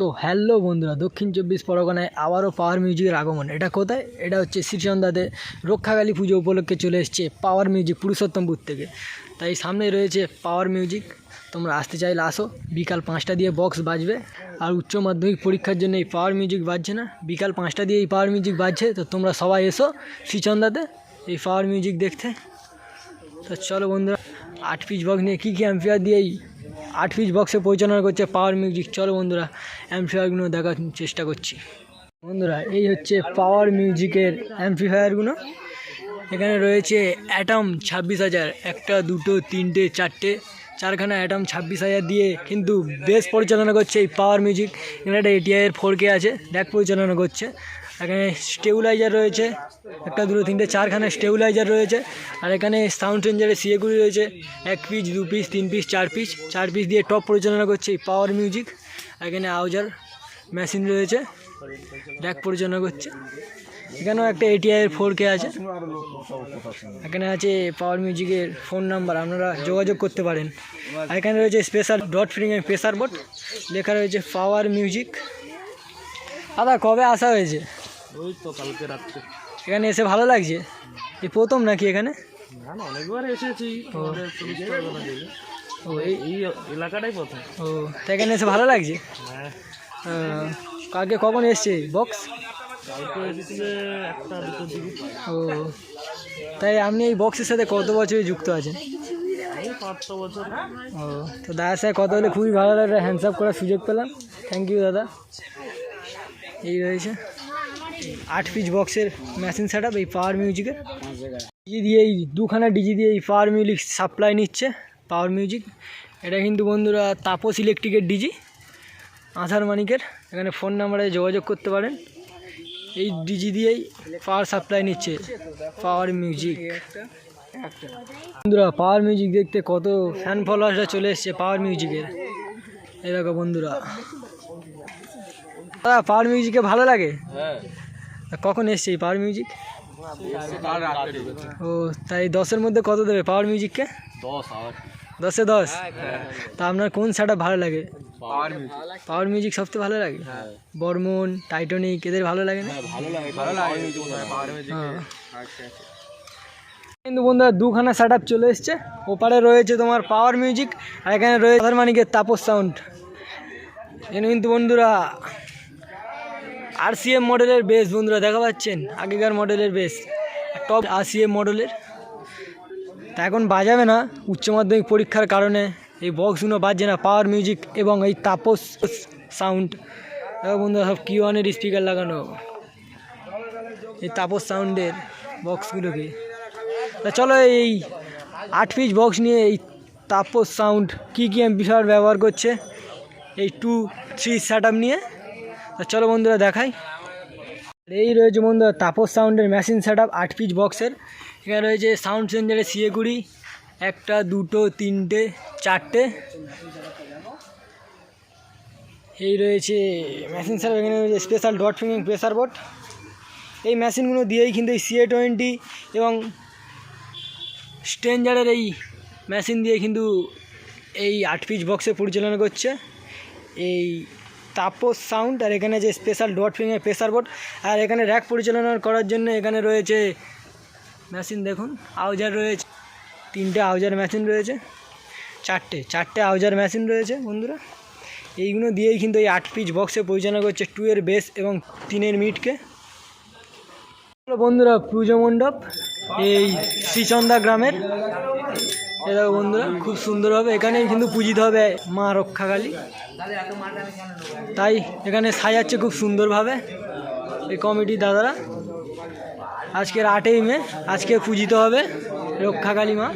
তো হ্যালো বন্ধুরা, দক্ষিণ চব্বিশ পরগনায় আবারও পাওয়ার মিউজিকের আগমন। এটা কোথায়? এটা হচ্ছে শ্রীচন্দাতে রক্ষাকালী পুজো উপলক্ষে চলে এসছে পাওয়ার মিউজিক পুরুষোত্তমপুর থেকে। তাই সামনে রয়েছে পাওয়ার মিউজিক তোমরা আসতে চাইলে আসো, বিকাল পাঁচটা দিয়ে বক্স বাজবে। আর উচ্চ মাধ্যমিক পরীক্ষার জন্য এই পাওয়ার মিউজিক বাজছে না। বিকাল পাঁচটা দিয়ে এই পাওয়ার মিউজিক বাজছে, তো তোমরা সবাই এসো শ্রীচন্দাতে এই পাওয়ার মিউজিক দেখতে। তো চলো বন্ধুরা, আট পিস বক্স নিয়ে কী কী অ্যাম্পিয়ার দিয়ে এই আট পিস বক্সে পরিচালনা করছে পাওয়ার মিউজিক চলো বন্ধুরা অ্যাম্পিফায়ারগুলো দেখার চেষ্টা করছি। বন্ধুরা, এই হচ্ছে পাওয়ার মিউজিকের অ্যাম্পিফায়ারগুলো এখানে রয়েছে অ্যাটম ছাব্বিশ হাজার। একটা, দুটো, তিনটে, চারটে। চারখানা অ্যাটম ছাব্বিশ হাজার দিয়ে কিন্তু বেশ পরিচালনা করছে এই পাওয়ার মিউজিক এখানে একটা এটিআইয়ের ফোর কে আছে ড্যাক পরিচালনা করছে। এখানে স্টেবিলাইজার রয়েছে, একটা দুটো তিনটে চারখানা স্টেবিলাইজার রয়েছে, আর এখানে সাউন্ড চেঞ্জারের সিএগুলি রয়েছে, এক পিস দু পিস তিন পিস চার পিস চার পিস দিয়ে টপ পরিচালনা করছে পাওয়ার মিউজিক এখানে আউজার মেশিন রয়েছে ড্যাক পরিচালনা করছে, এখানেও একটা এটিআইয়ের ফোর কে আছে, এখানে আছে পাওয়ার মিউজিকের ফোন নাম্বার আপনারা যোগাযোগ করতে পারেন, আর এখানে রয়েছে স্পেশাল ডট ফ্রিং এর প্রেসার বোর্ড লেখা রয়েছে পাওয়ার মিউজিক দাদা কবে আসা হয়েছে? ওই তো কালকে রাত্রে। এখানে এসে ভালো লাগছে? এই প্রথম নাকি এখানে? না না অনেকবার এসেছি। ও। এই এলাকাটাই প্রথম। ও তা এখানে এসে ভালো লাগছে? হ্যাঁ। কালকে কখন এসছে বক্স? ও তাই আপনি এই বক্সের সাথে কত বছরে যুক্ত আছেন? ও তো দাদার সাথে কথা বলে খুবই ভালো লাগল হ্যান্ডস আপ করার সুযোগ পেলাম। থ্যাংক ইউ দাদা। এই রয়েছে। আট পিস বক্সের মেশিন সেট এই পাওয়ার মিউজিকের ডিজি দিয়ে এই দুখানা ডিজি দিয়ে এই পাওয়ার মিউজিক সাপ্লাই নিচ্ছে পাওয়ার মিউজিক এটা কিন্তু বন্ধুরা তাপস ইলেকট্রিকের ডিজি আধার মানিকের। এখানে ফোন নাম্বারে যোগাযোগ করতে পারেন। এই ডিজি দিয়েই পাওয়ার সাপ্লাই নিচ্ছে পাওয়ার মিউজিক বন্ধুরা পাওয়ার মিউজিক দেখতে কত ফ্যান ফলোয়ার্সরা চলে এসছে পাওয়ার মিউজিকের এই দেখো বন্ধুরা। পাওয়ার মিউজিকে ভালো লাগে? হ্যাঁ। কখন এসছে এই পাওয়ার মিউজিক ও তাই দশের মধ্যে কত দেবে পাওয়ার মিউজিককে দশে দশ তা আপনার কোন সেটা ভালো লাগে? পাওয়ার মিউজিক সবচেয়ে ভালো লাগে? বর্মন টাইটনিক এদের ভালো লাগে না? মিউজিক হ্যাঁ। কিন্তু বন্ধুরা দুখানা সেট আপ চলে এসছে। ওপারে রয়েছে তোমার পাওয়ার মিউজিক আর এখানে রয়েছে মানিকের তাপস সাউন্ড কিন্তু বন্ধুরা আর সি এম মডেলের বেস বন্ধুরা, দেখা পাচ্ছেন? আগেকার মডেলের base top R C M মডেলের তা এখন বাজাবে না। উচ্চ মাধ্যমিক পরীক্ষার কারণে এই বক্সগুলো বাজছে না। পাওয়ার মিউজিক এবং এই তাপস সাউন্ড দেখো বন্ধুরা, সব কিউ ওয়ানের স্পিকার লাগানো। এই তাপস সাউন্ডের বক্সগুলোকে তা চলো এই আট পিস বক্স নিয়ে এই তাপস সাউন্ড কী কী অ্যাম্পিফায়ার ব্যবহার করছে? এই টু থ্রি সেট নিয়ে তা চলো বন্ধুরা দেখাই। এই রয়েছে বন্ধুরা তাপস সাউন্ডের মেশিন সেট আপ আট পিস বক্সের এখানে রয়েছে সাউন্ড সেঞ্জারের সিএগুড়ি একটা, দুটো, তিনটে, চারটে। এই রয়েছে মেশিন সেট এখানে রয়েছে special dot fingering pressure board এই মেশিনগুলো দিয়েই কিন্তু এই সিএ টোয়েন্টি এবং স্ট্রেঞ্জারের এই মেশিন দিয়ে কিন্তু এই আট পিস বক্সে পরিচালনা করছে। এই তাপস সাউন্ড আর এখানে যে special dot finger pressure board আর এখানে র্যাক পরিচালনা করার জন্য এখানে রয়েছে মেশিন দেখুন আউজার রয়েছে, তিনটে আউজার মেশিন রয়েছে, চারটে চারটে আউজার মেশিন রয়েছে বন্ধুরা। এইগুলো দিয়েই কিন্তু এই আট পিচ বক্সে পরিচালনা করছে টু এর বেস এবং তিনের মিটকে বন্ধুরা, পুজো মণ্ডপ এই শ্রীচন্দা গ্রামের। এ দেখো বন্ধুরা, খুব সুন্দর হবে। এখানেই কিন্তু পূজিত হবে মা রক্ষাকালী। তাই এখানে সাজাচ্ছে খুব সুন্দরভাবে এই কমিটি দাদারা। আজকের আটই মে, আজকে পূজিত হবে রক্ষাকালী মা।